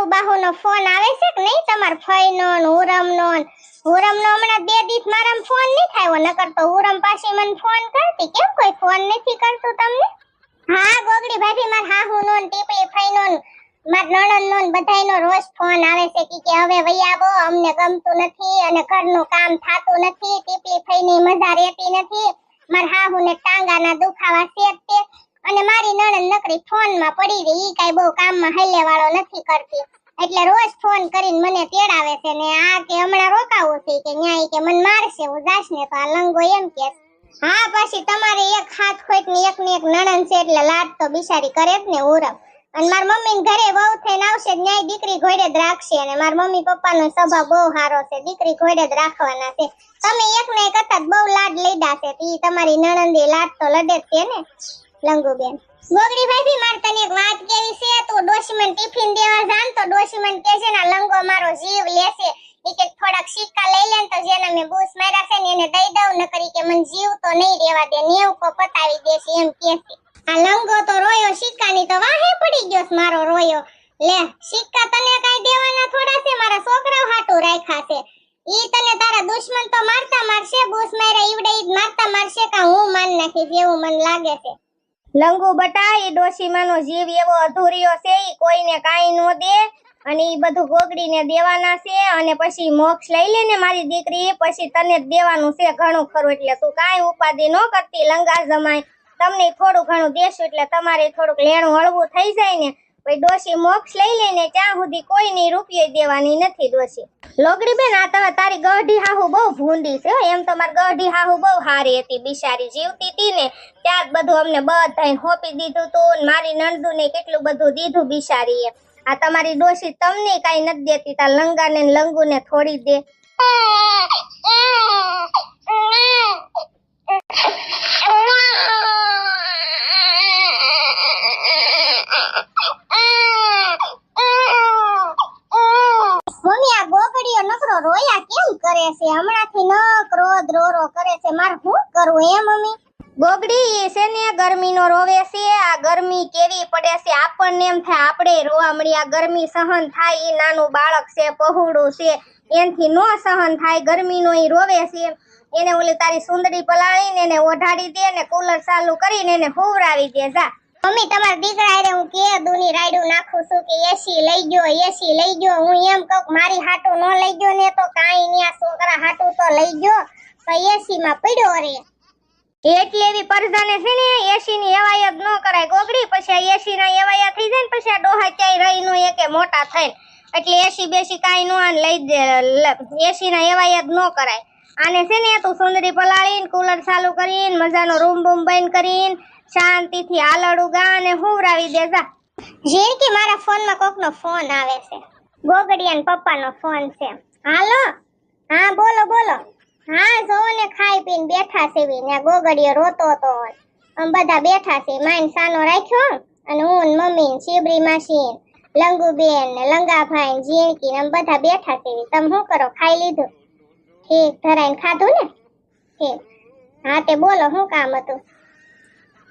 હાહુ બાહુ નો phone આવે છે કે નહીં? તમાર ફઈ નો હુરમ નો. હુરમ નો હમણાં બે દિવસ મારા ફોન નહીં થાય, નકર તો હુરમ પાછી મને ફોન કરતી. કેમ કોઈ ફોન નથી કરતું તમને? હા ગોગડી ભાભી, માર હાહુ નો ને ટીપલી ફઈ નો, માર નણંદ નો, બધાયનો રોજ ફોન આવે છે કે હવે વઈ આવો, અમને ગમતું નથી અને ઘરનું કામ થાતું નથી ટીપલી ફઈની મજા રહેતી નથી. માર હાહુ ને ટાંગાના દુખાવા છે અને મારી નણંદ નકરી ફોનમાં પડી રહી, ઈ કાઈ બહુ કામમાં હૈલે વાળો નથી કરતી. એટલે રોજ ફોન કરીને મને તેડાવે છે ને આ કે હમણાં રોકાવું છે કે ન્યાય કે મન મારશે, હું જાશ ને તો આ લંગો એમ કે હા, પછી તમારે એક હાથ ખોટ ને એક ને એક નણંદ છે એટલે લાડ તો બિચારી કરે જ ને ઉરમ. અને માર મમ્મી ઘરે વહુ થઈને આવશે ન્યાય દીકરી ઘોડે જ રાખશે અને માર મમ્મી પપ્પાનો સ્વભાવ બહુ સારો છે, દીકરી ઘોડે જ રાખવાના છે. તમે એક ને એક કરતા બહુ લાડ લીધા છે તો તમારી નણંદી લાડ તો લડે છે ને. લંગુબેન ગોગડી ભાભી, માર એક વાત કેવી છે? તો ડોશીમન ટિફિન દેવા જાન તો ડોશીમન કે છે ને, લંગો મારો જીવ લેશે. ઈ કે થોડાક સિક્કા લઈ લે તો જેને મેં બૂસ માર્યા છે ને એને દઈ દઉં ન કરી કે મને જીવ તો નહીં રેવા દે, નેવ કો પતાવી દેશે, એમ કે છે. આ લંગો તો રોયો, સિક્કાની તો વાહે પડી ગયો મારો રોયો. લે, સિક્કા તને કાઈ દેવાના થોડા છે? મારા છોકરાઓ હાટુ રાખ્યા છે. ઈ તને તારા દુશ્મન તો મારતા મારશે, બૂસ માર્યા ઈવડે ઈ મારતા મારશે, કા હું માન નાખી જેવું મને લાગે છે. લંગુ બટા એ ડોશીમાનો જીવ એવો અધૂરિયો છે એ કોઈને કાંઈ નો દે. અને એ બધું ગોગડીને દેવાના છે, અને પછી મોક્ષ લઈ લે ને મારી દીકરી પછી તને જ દેવાનું છે ઘણું ખરું. એટલે તું કાંઈ ઉપાધિ ન કરતી, લંગા જમાય. તમને થોડું ઘણું દેશું એટલે તમારે થોડુંક લેણું હળવું થઈ જાય ને પછી ડોશી મોક્ષ લઈ લઈને ત્યાં સુધી કોઈની રૂપિયો દેવાની નથી ડોશી. લોગડી બેન, આ તમે તારી ગઢી હાહુ બહુ ભૂંડી છે એમ તો મારી ગઢી હાહુ બહુ હારી હતી. બિચારી જીવતી હતી ને ત્યાં જ બધું અમને બધાય હોપી દીધું તું મારી નણદુ ને કેટલું બધું દીધું બિચારીએ. આ તમારી ડોશી તમને કાઈ નથી દેતી. તાર લંગાને ને લંગુને થોડી દે મમ્મી આ ગોગડીઓ નકરો રોયા કેમ કરે છે હમણાંથી ન ક્રોધ રો રો કરે છે મારે શું કરવું હે મમ્મી ગોગડી છે ને ગરમીનો રોવે છે, આ ગરમી કેવી પડે છે, આપણને એમ થાય આપણે રોવા મળી આ ગરમી સહન થાય એ નાનું બાળક છે, પહોળું છે, એનથી નો સહન થાય, ગરમીનો એ રોવે છે. એને ઓલી તારી સુંદરી પલાળીને એને ઓઢાડી દે ને કુલર ચાલુ કરીને એને હોવરાવી દે, જા. મમ્મી, તમારા દીકરા હારે હું કે દુની રાયડું નાખું છું કે એસી લઈ ગયો એસી લઈ ગયો, હું એમ કહું મારી હાટું ન લઈ ગયો ને તો કાંઈ નહીં આ છોકરા હાટું તો લઈ ગયો, તો એસીમાં પડ્યો રે. એટલે એવી પરજાને છે ને એસી ની એવાય ન કરાય. ગોગડી, પછી આ એસી ના એવાયા થઈ જાય ને, પછી આ ડોહા ક્યાંય રહી નો એકે મોટા થઈને. એટલે એસી બેસી કાંઈ નો આને લઈ દે એસી ના એવાય ન કરાય. આને છે ને, તું સુંદરી પલાળીને, કુલર ચાલુ કરીને, મજાનો રૂમ બૂમ બંધ કરીને, શાંતિથી આલડું ગા અને હુવરાવી દે જા. ઝીણકી મારા ફોનમાં કોકનો ફોન આવે છે. ગોગડિયાન પપ્પાનો ફોન છે. હાલો? હા, બોલો બોલો. હા જો ને ખાઈ પીને બેઠા છે ને ગોગડીયો રોતો હતો અમે બધા બેઠા છે. માઈન સાનો રાખ્યો અને હું મમ્મી ને શિબરી માસી લંગુબેન ને લંગાભાઈ ને જીણકી ને બધા બેઠા છે તમે શું કરો? ખાઈ લીધું? ઠીક, ધરાઈને ખાધું ને? ઠીક. હા, તે બોલો, શું કામ હતું?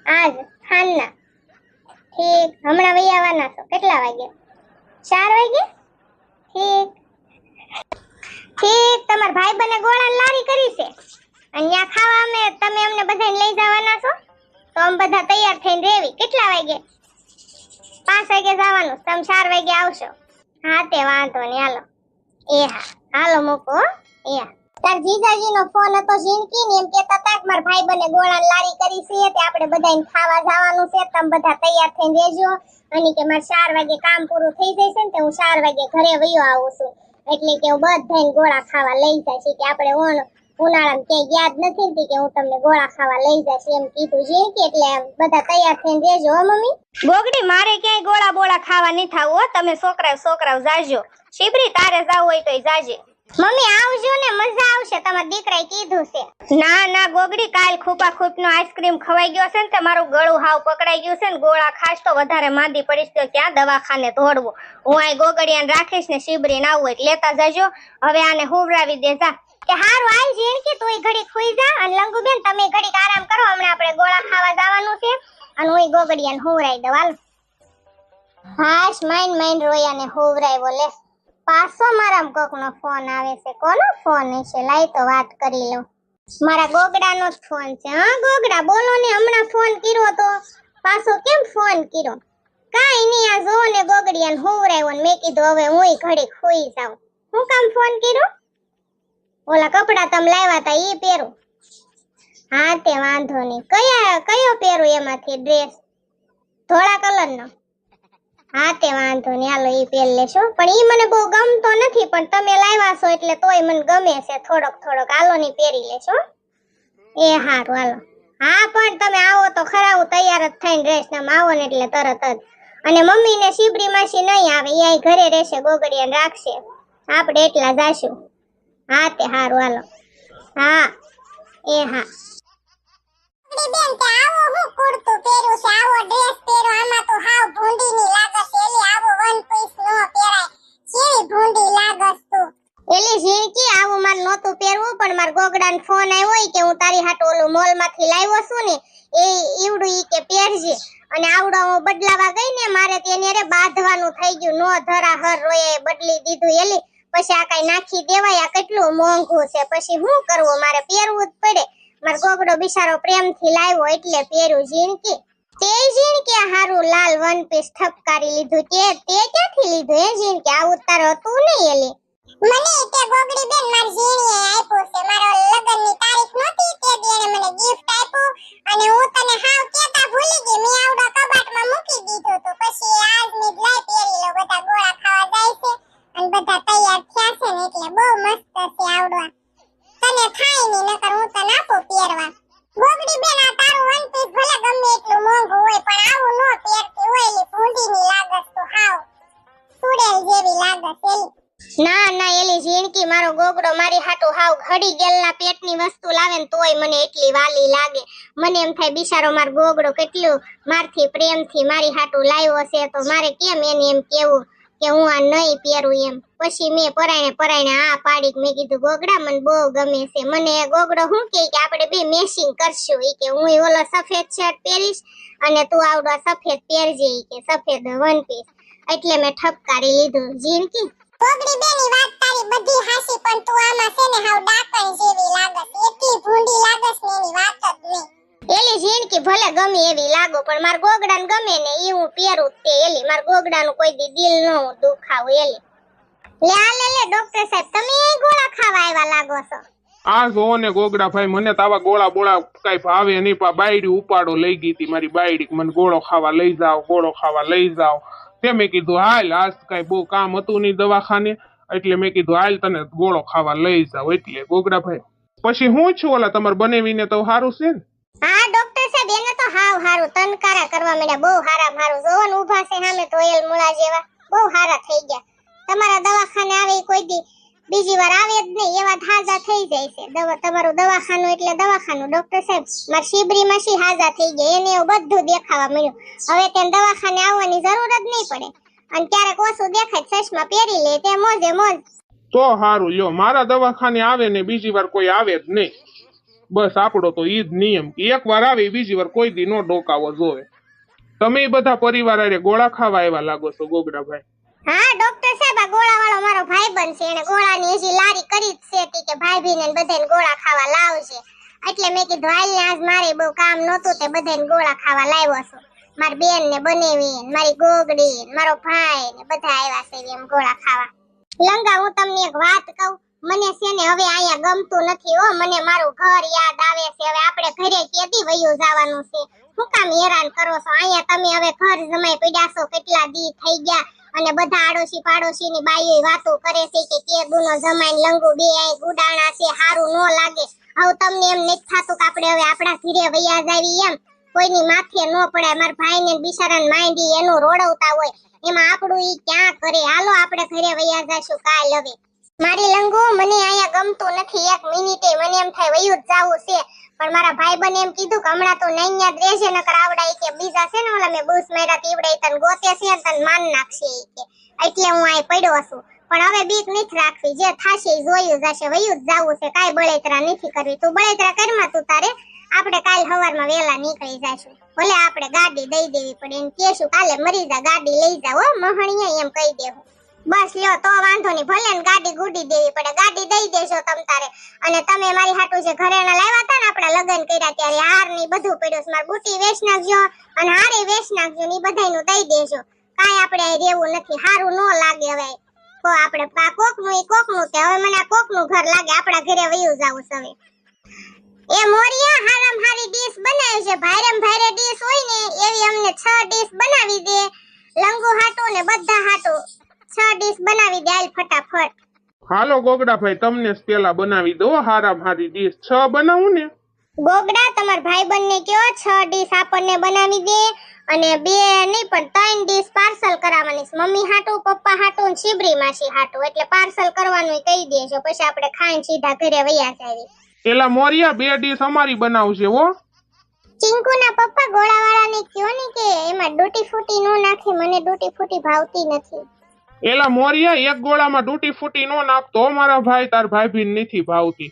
આજ ખાનના ઠીક, હમણાં વૈયાવાના છો? કેટલા વાગે ચાર વાગે ઠીક. ઠીક તમાર ભાઈ બને ગોળા લારી કરી છે. અને ખાવા અમે, તમે અમને બધાને લઈ જવાના છો. તો અમે બધા તૈયાર થઈને રેવી. કેટલા વાગે? પાંચ વાગે જવાનું. તમે ચાર વાગે આવશો. હા, તે વાંધો નહીં. હાલો. એ હા. હાલો, મૂકો. એ હા. તાર જીજાજીનો ફોન હતો ઝીણકી ને એમ કેતા તા કે મારા ભાઈ બને ગોળા લારી કરી છે તે આપણે બધાને ખાવા જવાનું છે. તમે બધા તૈયાર થઈને રહેજો અને કે મારે ચાર વાગે કામ પૂરું થઈ જશે ને તે હું ચાર વાગે ઘરે વયો આવું છું. એટલે કે હું બધાને ગોળા ખાવા લઈ જાય છે કે આપણે ઉનાળામાં ક્યાંય યાદ નથી ને કે હું તમને ગોળા ખાવા લઈ જઈશ એમ કીધું ઝીણકી એટલે બધા તૈયાર થઈને રહેજો હો મમ્મી. બોગડી મારે ક્યાંય ગોળા બોળા ખાવા નહીં થાવું હો. તમે છોકરા છોકરાઓ જાજો. શિબરી તારે જાવ હોય તોય જાજે. મમ્મી, આવજો ને, મજા આવશે, તમારા દીકરાએ કીધું છે. ના ના, ગોગડી, કાલ ખૂપા ખૂપનો આઈસ્ક્રીમ ખવાઈ ગયો છે ને તમારું ગળું હાવ પકડાઈ ગયું છે ને, ગોળા ખાશ તો વધારે માંદી પડીશ તો ક્યાં દવાખાને દોડવું હું આ ગોગડિયાને રાખીશ ને શિબરી ના હોય એટલે લેતા જજો. હવે આને હુવરાવી દેજા કે હારું, આઈ જીણ કે, તું ઘડી ખુઈ જા, અને લંગુબેન, તમે ઘડીક આરામ કરો, હમણાં આપણે ગોળા ખાવા જવાનું છે, અને હું ગોગડિયાને હોવરાઈ દઉં, હાલ. હાશ માઈન રોયા રોયાને હોવરાય લે. પાછો મારા કોકનો ફોન આવે છે. કોનો ફોન છે લાઈ તો વાત કરી લઉં. મારા ગોગડાનો જ ફોન છે. હા, ગોગડા, બોલો ને. હમણાં ફોન કર્યો તો પાછો કેમ ફોન કર્યો? કાઈ નહીં, આ જો ને ગોગડિયાને હોવરાયો ને મેં કીધું, હવે હુંય ઘડી હોઈ જાઉં. હું કામ ફોન કર્યો? ઓલા કપડા તમે લાવ્યા તા એ પહેરું. હા, તે વાંધો નહીં. કયા, કયો પહેરું એમાંથી ડ્રેસ? ધોળા કલરનો? હા, તે વાંધો નહીં. હાલો એ પહેર લેશો. પણ એ મને બહુ ગમતો નથી, પણ તમે લાવ્યા છો એટલે તોય મને ગમે છે. થોડોક થોડોક. હાલો, ની પહેરી લેશો. એ હારું, હાલો. હા, પણ તમે આવો તો ખરા, હું તૈયાર જ થઈને રહીશ. ને આવો ને એટલે તરત જ. અને મમ્મી ને શીબડી માસી નહીં આવે. એ ઘરે રહેશે ગોગડિયાને રાખશે. આપણે એટલા જાશું. હા, તે હારું, હાલો. હા, એ હા. બેન આવો હું કુર્તું પહેર્યું છે આવો ડ્રેસ પહેરો આમાં તો હાવ ભૂંડી ની લાગસ એલી આવો વન પીસ નો પહેરાય કેવી ભૂંડી લાગસ તું એલી ઝીણકી આવું માર નહોતું પહેરવું પણ માર ફોન આવ્યો કે હું તારી હાટુ ઓલું મોલમાંથી લાવ્યો છું ને, એ ઈવડું ઈ કે પહેરજે. અને આવડો હું બદલાવા ગઈ ને, મારે તેને રે બાંધવાનું થઈ ગયું. નો ધરા, હર રોયે બદલી દીધું એલી. પછી આ કઈ નાખી દેવાય, આ કેટલું મોંઘું છે. પછી હું કરવું? મારે પહેરવું જ પડે. મારો ગોગડો બિચારો પ્રેમથી લાવ્યો એટલે પહેર્યું જીણકી. તે જીણકી હારું લાલ વન પીસ ઠપકારી લીધું. તે તે ક્યાંથી લીધું? એ જીણકી આવું તારે હતું નહીં એલી. મને તે ગોગડી બેન મારી જીણીએ આપ્યો છે. મારો લગનની મારો ગોગડો મારી હાટુ હાવ ઘડી ગેલના પેટની વસ્તુ લાવે ને તોય મને એટલી વાલી લાગે. મને એમ થાય, બિચારો મારો ગોગડો કેટલું મારથી, પ્રેમથી મારી હાટુ લાવ્યો છે તો મારે કેમ એને એમ કેવું કે હું આ નહીં પહેરું એમ? પછી મેં પરાયણે પરાયણે આ પાડી મેં કીધું, ગોગડા મને બહુ ગમે છે. મને ગોગડો શું કહે કે આપણે બે મેચિંગ કરશું? એ કે, હું ઓલો સફેદ શર્ટ પહેરીશ અને તું આવડો સફેદ પહેરજે. કે, સફેદ વન પીસ એટલે મેં ઠપકારી લીધું. ઝીણકી ગોગડી બેની વાત તારી બધી હાસી પણ તું આમાં છે ને હાવ ડાકણ જેવી લાગસ. એટલી ભૂંડી લાગસ ને એની વાત જ નહીં. એલી ઝીણકી ભલે ગમે એવી લાગો પણ માર ગોગડાન ગમે ને ઈ હું પહેરું જ તે એલી. માર ગોગડાનું કોઈ દી દિલ ન હું દુખાવું એલી. લે આ લે લે ડોક્ટર સાહેબ તમે એ ગોળા ખાવા આવ્યા લાગો છો? આ જો ને ગોગડા ભાઈ મને તો આવા ગોળા બોળા કઈ ભાવે નહીં પા બાયડી ઉપાડો લઈ ગઈ હતી મારી બાયડી. મને ગોળો ખાવા લઈ જાઓ ગોળો ખાવા લઈ જાઓ. તે મેં કીધું, હાલ, આજ કઈ બહુ કામ હતું નહીં દવાખાને. એટલે મેં કીધું, હાલ તને ગોળો ખાવા લઈ જાઓ. એટલે ગોગડા ભાઈ પછી હું છું ઓલા તમારે બનાવીને તો સારું છે ને? હા ડોક્ટર સાહેબ, એને તો હાવ હારું, તનકારા કરવા માંડ્યા, બહુ હારા મારું જોવન ઊભા છે સામે ધોયેલ મૂળા જેવા, બહુ હારા થઈ ગયા. તમારા દવાખાને આવે કોઈ દી બીજી વાર આવે જ નહીં એવા હાજા થઈ જાય છે. તમારું દવાખાનું એટલે દવાખાનું. ડોક્ટર સાહેબ, મારી શીબરી માસી હાજા થઈ ગયા. એને એવું બધું દેખાવા મળ્યું. હવે તેને દવાખાને આવવાની જરૂર જ નહીં પડે. અને ક્યારેક ઓછું દેખાય, ચશ્મા પહેરી લે, તે મોજે મોજ. તો સારું જો મારા દવાખાને આવે ને બીજી વાર કોઈ આવે જ નહીં. બસ આપણો તો ઈ નિયમ એક વાર આવે, બીજી વાર કોઈ દી નો ડોકાવો જોવે. તમે બધા પરિવાર ગોળા ખાવા એવા લાગો છો, ગોગડાભાઈ. હા ડોક્ટર સાહેબ, આ ગોળા વાળો મારો ભાઈબંધ છે. એને ગોળાની હજી લારી કરી જ છે કે ભાઈ ભીને બધાને ગોળા ખાવા લાવશે એટલે મેં કીધું, હાલ ને આજ મારે બહુ કામ નહોતું તે બધાને ગોળા ખાવા લાવ્યો છું. મારી બેન ને બનેવી મારી ગોગડી મારો ભાઈ ને બધા આવ્યા છે એમ ગોળા ખાવા. લંગા, હું તમને એક વાત કહું, મને છે ને હવે અહીંયા ગમતું નથી હો. મને મારું ઘર યાદ આવે છે. હવે આપણે ઘરે કેદી વયું જવાનું છે? શું કામ હેરાન કરો છો? અહીંયા તમે હવે ઘર જમાઈ પડ્યા છો, કેટલા દી થઈ ગયા. અને બધા આડોશી પાડોશી ની બાઈઓ વાતો કરે છે કે કે ગુનો જમાઈ લંગુ બે આય ગુડાણા છે, હારું નો લાગે. હવે તમને એમ નથી થાતું કે આપણે હવે આપણા ઘરે વૈયા જાવી એમ? કોઈની માથે નો પડાય. મારા ભાઈ ને બિચારા માંડી એનું રોડવતા હોય. એમાં આપણું ઈ ક્યાં કરે? હાલો આપણે ઘરે વૈયા જાશું કાલ હવે. મારી લંગો મને અહીંયા ગમતું નથી. એક મિનિટે મને એમ થાય, વયું જ છે. પણ મારા ભાઈ બને એમ કીધું કે હમણાં તો નહીં યાદ રહેશે નકર આવડાય કે બીજા છે ને, ઓલા મેં બૂસ માર્યા તીવડે તન ગોતે છે તન માન નાખશે કે. એટલે હું અહીં પડ્યો છું. પણ હવે બીક નથી રાખવી. જે થાશે જોયું જશે વયું જ જાવું છે. કાંઈ બળેતરા નથી કરવી. તું બળેતરા કરમાં તું તારે. આપણે કાલ સવારમાં વહેલા નીકળી જાશું. ભલે આપણે ગાડી દઈ દેવી પડે. એમ કેશું કાલે મરી જા, ગાડી લઈ જાવ મહણીએ એમ કહી દેવું. બસ લ્યો, તો વાંધો નહીં. ભલે ને ગાડી ગુડી દેવી પડે. ગાડી દઈ દેજો તમ તારે. અને તમે મારી હાટુ જે ઘરેણા લાવ્યા હતા ને આપણા લગ્ન કર્યા ત્યારે હારની બધું પડ્યું છે. મારી બુટી વેચ નાખજો અને હારે વેચ નાખજો ને બધાયનું દઈ દેજો. કાંઈ આપણે રહેવું નથી. સારું ન લાગે હવે. કો આપણે આ કોકનું, ઈ કોકનું કે હવે મને આ કોકનું ઘર લાગે. આપણા ઘરે વયું જાવું છે એ મોરિયા હારામ હારી ડીશ બનાવી છે. ભાઈરમ ભાઈરે ડીશ હોય ને એવી અમને છ ડીશ બનાવી દે. લંગુ હાટો ને બધા હાટું. છ ડીશ બનાવી દે હાલ ફટાફટ. હાલો ગોગડાભાઈ તમને જ પેલા બનાવી દો હારામ હારી ડીશ છ બનાવું ને? ગોગડા તમાર ભાઈ બંને કયો છ ડીશ આપણને બનાવી દે? અને બે નહીં પણ ત્રણ ડીશ પાર્સલ કરાવવાની છે. મમ્મી હાટું પપ્પા હાટું ને શિબરી માસી હાટું. એટલે પાર્સલ કરવાનું કહી દેજો પછી આપણે ખાઈને સીધા ઘરે વયા જાવી. પેલા મોરિયા બે ડીશ અમારી બનાવશે હો. ચિંકુના પપ્પા ગોળાવાળાને કયો ને કે એમાં ડૂટી ફૂટી નો નાખે મને ડૂટી ફૂટી ભાવતી નથી. એલા મોરિયા એક ગોળામાં તૂટી ફૂટી નો નાખતો મારા ભાઈ, તાર ભાઈ ભી નથી ભાવતી.